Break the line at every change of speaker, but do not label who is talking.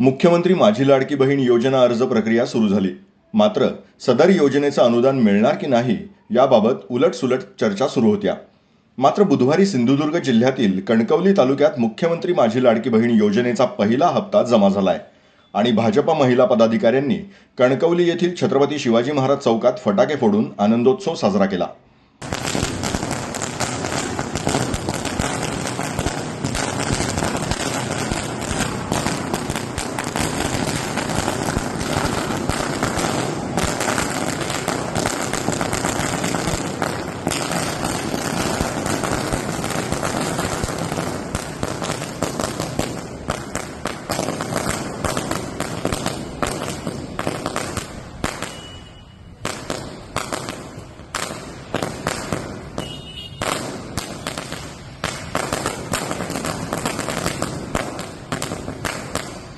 मुख्यमंत्री माझी लाडकी बहीण योजना अर्ज प्रक्रिया सुरू झाली. मात्र सदर योजनेचं अनुदान मिळणार की नाही याबाबत उलटसुलट चर्चा सुरू होत्या. मात्र बुधवारी सिंधुदुर्ग जिल्ह्यातील कणकवली तालुक्यात मुख्यमंत्री माझी लाडकी बहीण योजनेचा पहिला हप्ता जमा झालाय आणि भाजपा महिला पदाधिकाऱ्यांनी कणकवली येथील छत्रपती शिवाजी महाराज चौकात फटाके फोडून आनंदोत्सव साजरा केला.